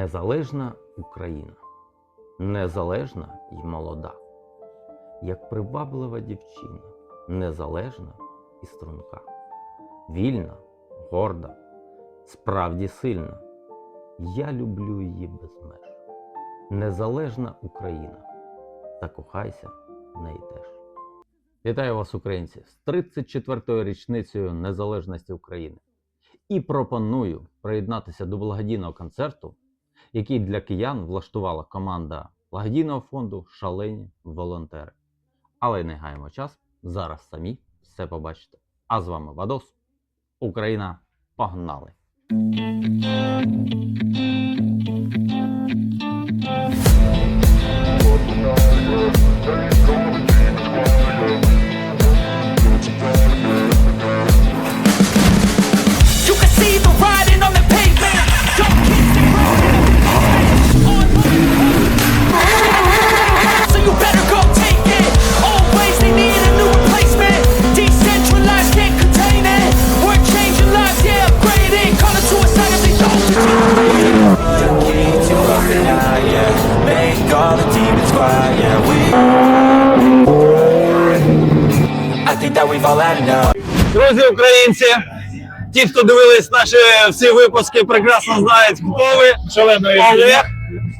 Незалежна Україна, незалежна і молода, як приваблива дівчина, незалежна і струнка, вільна, горда, справді сильна. Я люблю її без меж. Незалежна Україна, закохайся в неї теж. Вітаю вас, українці, з 34-ю річницею незалежності України і пропоную приєднатися до благодійного концерту, який для киян влаштувала команда благодійного фонду Шалені волонтери. Але не гаємо час, зараз самі все побачите. А з вами Вадос, Україна, погнали! Українці, ті, хто дивились наші всі випуски, прекрасно знають, хто ви. Шаленої Олег.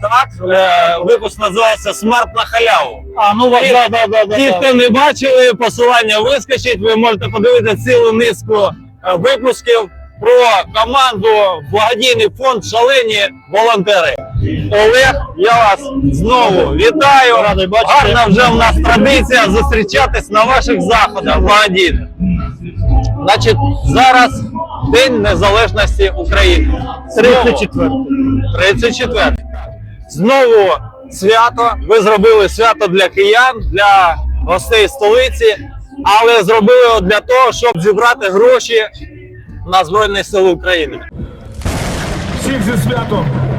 Так, е, випуск називався Смарт на халяву. А, ну Ті, да, да, да, да, ті, да. хто не бачили, посилання вискочить. Ви можете подивитися цілу низку е, випусків про команду благодійний фонд Шалені волонтери. Олег, я вас знову вітаю. Радий бачити. Гарна вже в нас традиція зустрічатись на ваших заходах благодійних. Значить, зараз День Незалежності України. 34. 34. Знову свято. Ви зробили свято для киян, для гостей столиці, але зробили його для того, щоб зібрати гроші на Збройні Сили України. Всіх зі святом.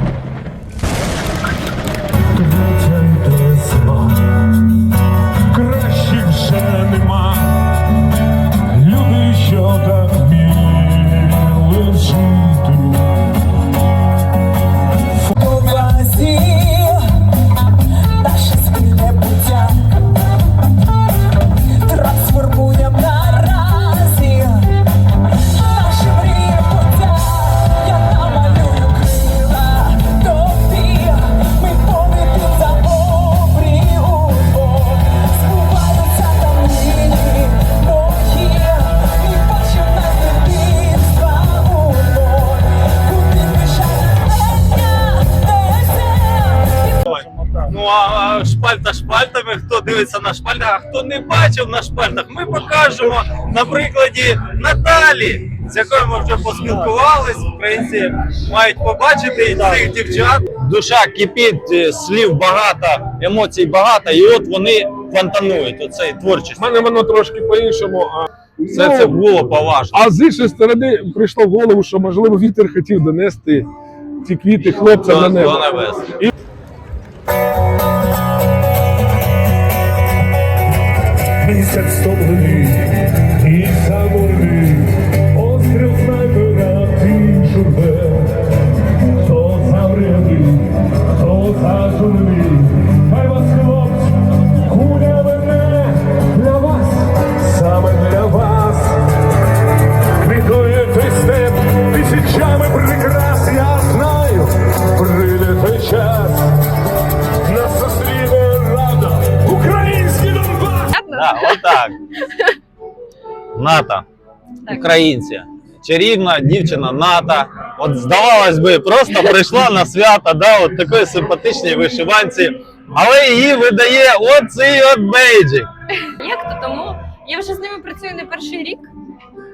Дивиться на шпальтах, а хто не бачив на шпальтах, ми покажемо на прикладі Наталі, з якою ми вже поспілкувались. Українці мають побачити цих дівчат. Душа кипить, е, слів багато, емоцій багато, і от вони фонтанують оцей творчість. У мене воно трошки по-іншому. А, Все ну, це було поважно. а з іншої сторони прийшло в голову, що можливо вітер хотів донести ці квіти хлопцям на небо. небес. Місяць стомлений Українці. Чарівна дівчина Ната. От здавалось би, просто прийшла на свята, да, от такої симпатичній вишиванці, але її видає оцей от бейджик. Як то тому? Я вже з ними працюю не перший рік.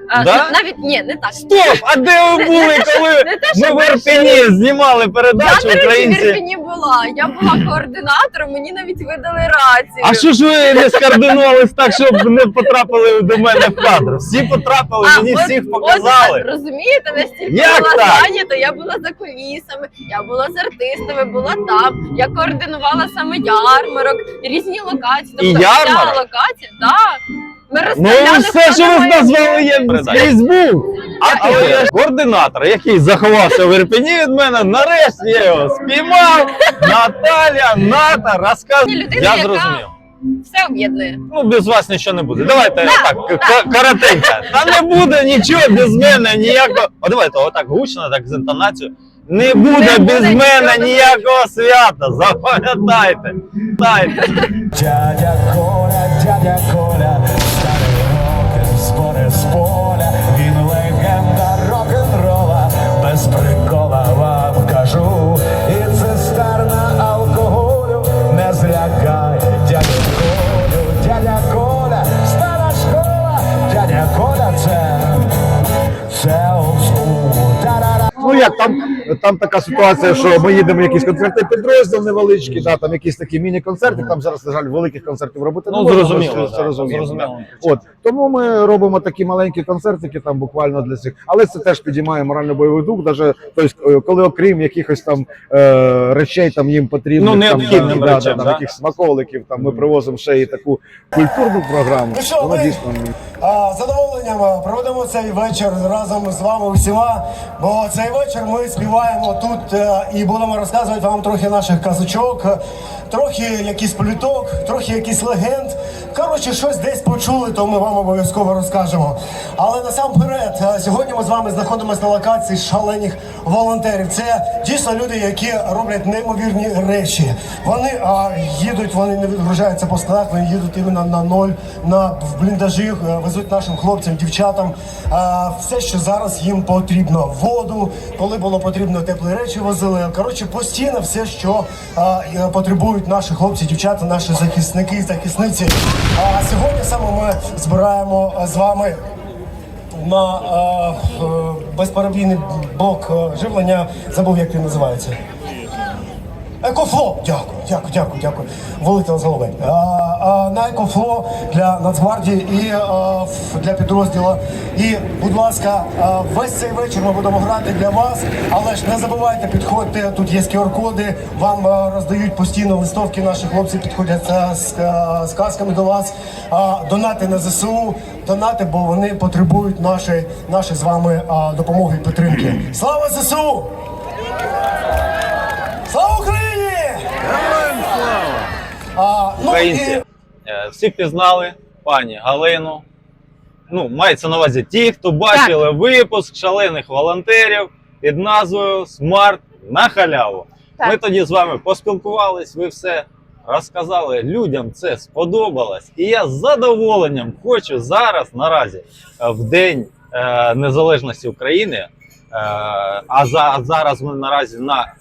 А, Да? Навіть ні, не так. Стоп! А де ви були, коли не те, ми що в Ірпені знімали Я, передачу до речі, в українці? Ірпені була. Я була координатором, мені навіть видали рацію. А що ж ви не скоординувались так, щоб не потрапили до мене в кадр? Всі потрапили, А, мені от- всіх от, показали. розумієте, настільки Як була так? зайнята, я була за кулісами, я була з артистами, була там. Я координувала саме ярмарок, різні локації. І Тобто вся ярмарок? локація, так. Ми Ну, розставляли все, що ви назвали, є майбутнє. Фейсбук. А, я ж координатор, який заховався в Ірпені від мене, нарешті я його спіймав. Наталя, Ната, розказує. Людина, Я яка- зрозумів. Все об'єднує. Ну, без вас нічого не буде. Давайте так, к- коротенько. Та не буде нічого без мене, ніякого. О, давайте отак гучно, так з інтонацією. Не буде Не без буде мене нічого. ніякого свята. Запам'ятайте. Дайте. Дядя Коля, дядя Коля, та-да-да. Ну як там, така ситуація, що ми їдемо в якийсь концертний підрозділ невеличкий, да, там якісь такі міні-концерти. Там зараз, на жаль, великих концертів робити Ну, не можна, зрозуміло, да, зрозуміло. да. От тому ми робимо такі маленькі концертики, там буквально для цих, але це теж підіймає морально-бойовий дух. Даже тобто, коли окрім якихось там е, речей, там їм потрібно Ну, там, необхідним да, да, там, да? якихось смаколиків. Там ми привозимо ще і таку культурну програму. Ну що, Вона ми- дійсно з задоволенням а, проведемо цей вечір разом з вами усіма. Бо цей вечір ми співаємо тут е, і будемо розказувати вам трохи наших казочок, е, трохи якісь пліток, трохи якісь легенд. Коротше, щось десь почули, то ми вам обов'язково розкажемо. Але насамперед, е, сьогодні ми з вами знаходимося на локації шалених волонтерів. Це дійсно люди, які роблять неймовірні речі. Вони а, їдуть, вони не відгружаються по складах, вони їдуть іменно на ноль, на в бліндажі, е, везуть нашим хлопцям, дівчатам а, все, що зараз їм потрібно. Воду, коли було потрібно теплі речі, возили. Коротше, постійно все, що а, е, потребують наші хлопці, дівчата, наші захисники захисниці. А сьогодні саме ми збираємо з вами на е, е, безперебійний блок живлення. Забув, як він називається. Екофло, дякую, дякую, дякую, дякую. Вилетіло з голови. А, на екофло для Нацгвардії і а, для підрозділу. І, будь ласка, а, весь цей вечір ми будемо грати для вас. Але ж не забувайте, підходьте. Тут є QR-коди. Вам а, роздають постійно листовки. Наші хлопці підходять а, з, а, з касками до вас. А, донати на ЗСУ, донати, бо вони потребують нашої, нашої з вами а, допомоги і підтримки. Слава ЗСУ! Слава Україні! А, ну, Українці, і- е, всі пізнали пані Галину. Ну, мається на увазі ті, хто бачили випуск шалених волонтерів під назвою Смарт на халяву. Так. Ми тоді з вами поспілкувались, ви все розказали. Людям це сподобалось. І я з задоволенням хочу зараз, наразі, е, в День е, Незалежності України. е, а за, зараз ми наразі на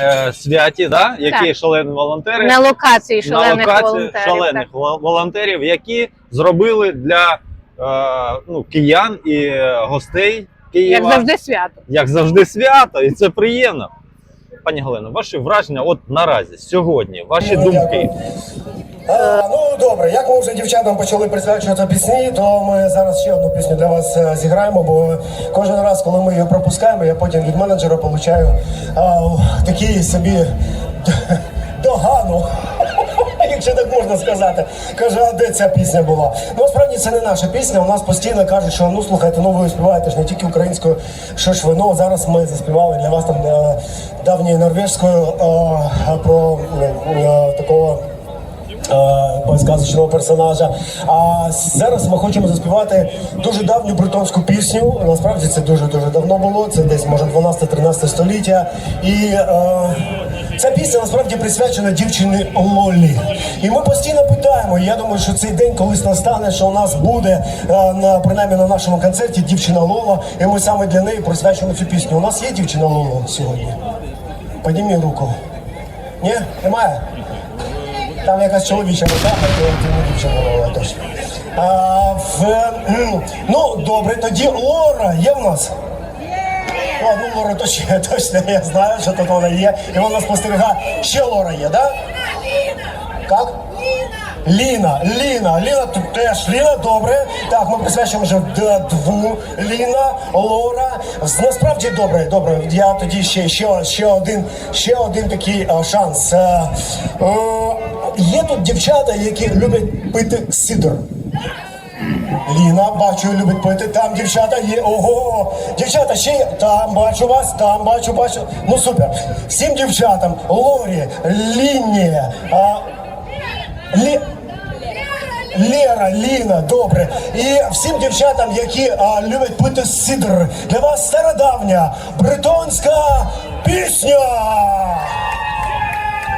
е, святі, да, які Так. шалені волонтери На локації на шалених локації волонтерів. шалених так. волонтерів, які зробили для е, ну, киян і е, гостей Києва Як завжди свято. як завжди свято, і це приємно. Пані Галино, ваші враження от наразі, сьогодні, ваші думки. Дякую. Ну добре, як ми вже дівчатам почали присвячувати пісні, то ми зараз ще одну пісню для вас е, зіграємо, бо кожен раз, коли ми її пропускаємо, я потім від менеджера получаю а, такий собі догану. Якщо так можна сказати, каже, а де ця пісня була? Ну справді це не наша пісня. У нас постійно кажуть, що ну слухайте, ну ви співаєте ж не тільки українською, що ж ви. Ну зараз ми заспівали для вас там е, давньою норвежською е, про е, такого сказочного персонажа. А зараз ми хочемо заспівати дуже давню британську пісню. Насправді це дуже дуже давно було. Це десь може 12-13 століття. І е, ця пісня насправді присвячена дівчині Лолі. І ми постійно питаємо. і Я думаю, що цей день колись настане, що у нас буде е, на принаймні на нашому концерті дівчина Лола. І ми саме для неї присвячуємо цю пісню. У нас є дівчина Лола сьогодні. Піднімі руку. Ні, немає. Там якась чоловіча мета, а ти не дівчина. А, в, ну, добре, тоді Лора є в нас? О, ну Лора точно, точно я знаю, що тут вона є. І вона спостерігає. Ще Лора є, так? Да? Як? Ліна, Ліна, Ліна тут теж Ліна, добре. Так, ми присвячуємо вже дву Ліна, Лора. Насправді добре, добре. Я тоді ще, ще, ще один, ще один такий а, шанс. Е, е, є тут дівчата, які люблять пити сидр. Ліна, бачу, любить пити. Там дівчата є. Ого! Дівчата ще є. Там бачу вас, там бачу, бачу. Ну супер. Всім дівчатам, Лорі, Лінні, а, Лі... Лера, Ліна, добре. І всім дівчатам, які а, люблять пити сидр. Для вас стародавня бретонська пісня.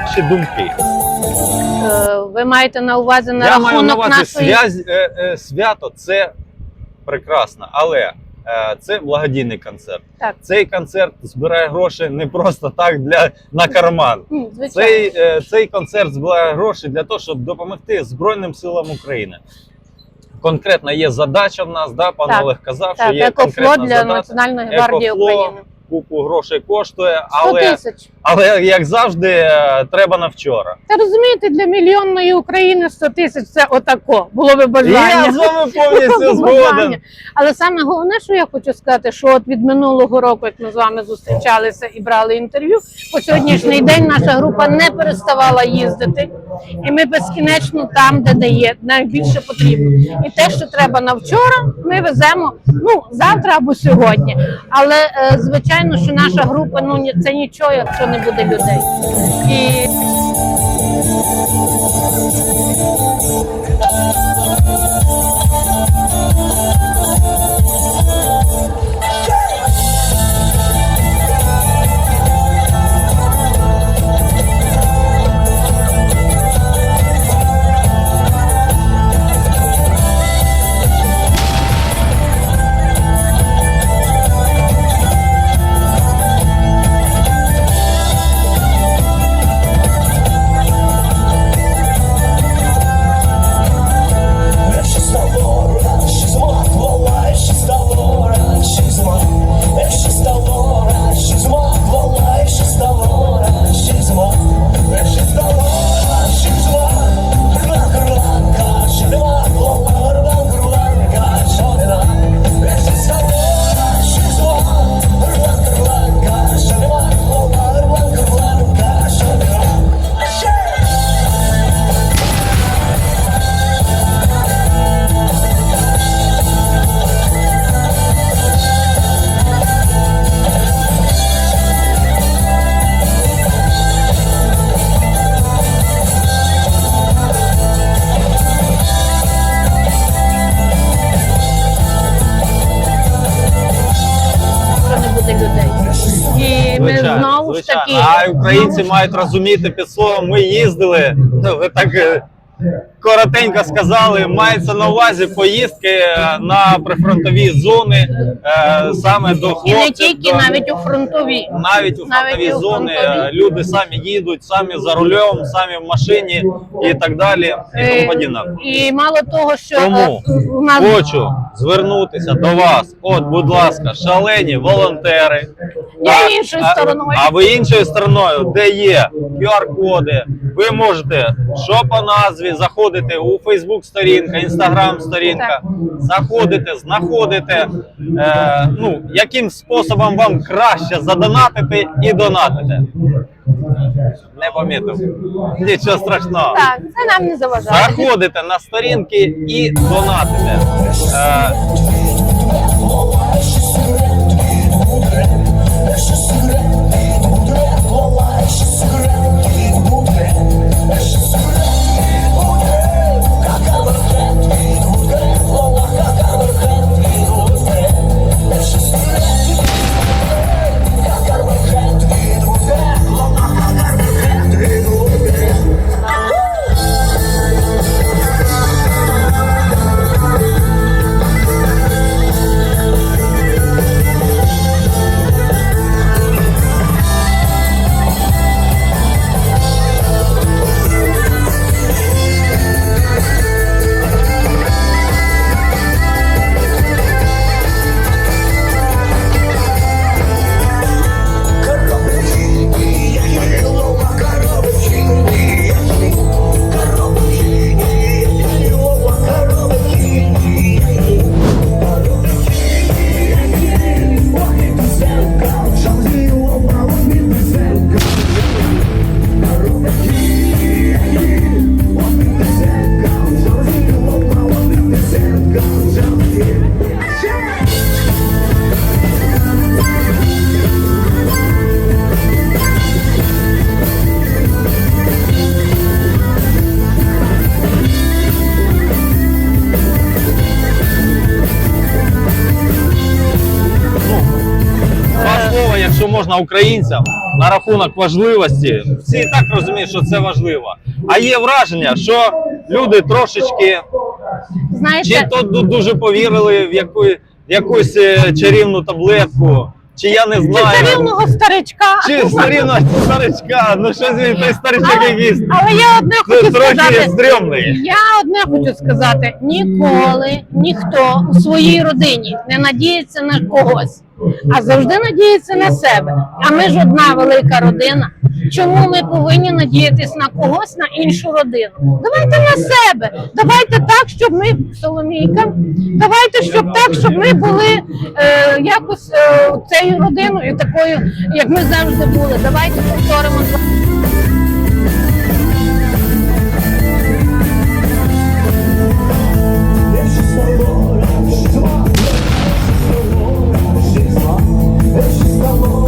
Наші думки. Е, Ви маєте на увазі на Я маю на увазі нашої связь, е, е, свято це прекрасно, але е, це благодійний концерт. Так. Цей концерт збирає гроші не просто так для на карман. М, звичайно. Цей, е, цей концерт збирає гроші для того, щоб допомогти Збройним силам України. Конкретно є задача в нас, да, пан Так. Олег казав, Так, що є екофлот конкретна для задача. Національної гвардії Екофло України. Купу грошей коштує, 100 але, тисяч. але як завжди, е, треба на вчора. Та розумієте, для мільйонної України 100 тисяч це отако. Було би бажання. Я з вами повністю згоден. Але саме головне, що я хочу сказати, що от від минулого року, як ми з вами зустрічалися і брали інтерв'ю, по сьогоднішній день наша група не переставала їздити, і ми безкінечно там, де дає найбільше потрібно. І те, що треба на вчора, ми веземо ну завтра або сьогодні. Але е, звичайно, що наша група ну це нічого, якщо не буде людей. І А українці мають розуміти під словом ми їздили. Ну, ви так е, коротенько сказали, мається на увазі поїздки е, на прифронтові зони, е, саме до І не тільки до- навіть у фронтові. навіть у навіть фронтові у зони фронтові. е, люди самі їдуть, самі за рулем, самі в машині і так далі. І тому подібне. І мало того, що Тому у нас Хочу звернутися до вас. От, будь ласка, шалені волонтери. Я А- іншою а- стороною. А ви іншою стороною, де є QR-коди, ви можете що по назві заходити у Facebook сторінка, Instagram сторінка, заходите, знаходите, е, ну, яким способом вам краще задонатити і донатити. Не помітив. Нічого страшного. так, це нам не заважає. Заходите на сторінки і донатите. Е, можна українцям на рахунок важливості. Всі і так розуміють, що це важливо. А є враження, що люди трошечки чи то дуже повірили в яку, якусь е, чарівну таблетку, чи я не чи знаю. чарівного старичка. Чи старівна старичка, ну щось він той старичок якийсь. але я одне Це хочу трохи сказати. стрьомний. Я одне хочу сказати: ніколи ніхто у своїй родині не надіється на когось, а завжди надіється на себе. А ми ж одна велика родина. Чому ми повинні надіятись на когось, на іншу родину? Давайте на себе. Давайте так, щоб ми Соломійка. Давайте щоб так, щоб ми були е, якось е, цією родиною, такою, як ми завжди були. Давайте повторимо. amor.